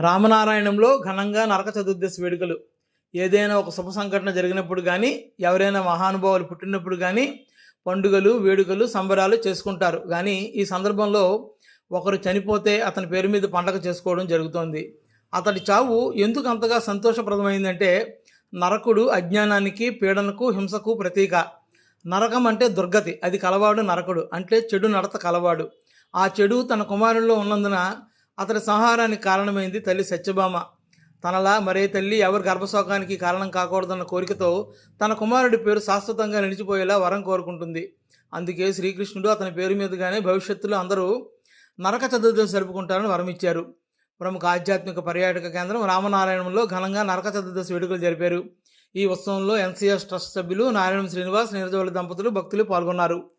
రామనారాయణంలో ఘనంగా నరక చతుర్దశి వేడుకలు. ఏదైనా ఒక శుభ సంఘటన జరిగినప్పుడు కానీ ఎవరైనా మహానుభావులు పుట్టినప్పుడు కానీ పండుగలు వేడుకలు సంబరాలు చేసుకుంటారు. కానీ ఈ సందర్భంలో ఒకరు చనిపోతే అతని పేరు మీద పండగ చేసుకోవడం జరుగుతోంది. అతడి చావు ఎందుకు అంతగా సంతోషప్రదమైందంటే నరకుడు అజ్ఞానానికి పీడనకు హింసకు ప్రతీక. నరకం అంటే దుర్గతి. అది కలవాడు నరకుడు. అంటే చెడు నడత కలవాడు. ఆ చెడు తన కుమారుల్లో ఉన్నందున అతని సంహారానికి కారణమైంది తల్లి సత్యభామ. తనలా మరే తల్లి ఎవరి గర్భశోకానికి కారణం కాకూడదన్న కోరికతో తన కుమారుడి పేరు శాశ్వతంగా నిలిచిపోయేలా వరం కోరుకుంటుంది. అందుకే శ్రీకృష్ణుడు అతని పేరు మీదుగానే భవిష్యత్తులో అందరూ నరక చతుర్దశి జరుపుకుంటారని వరం ఇచ్చారు. ప్రముఖ ఆధ్యాత్మిక పర్యాటక కేంద్రం రామనారాయణంలో ఘనంగా నరక చతుర్దశి వేడుకలు జరిపారు. ఈ ఉత్సవంలో ఎన్సీఎస్ ట్రస్ట్ సభ్యులు నారాయణ శ్రీనివాస్ నీరజవల్లి దంపతులు భక్తులు పాల్గొన్నారు.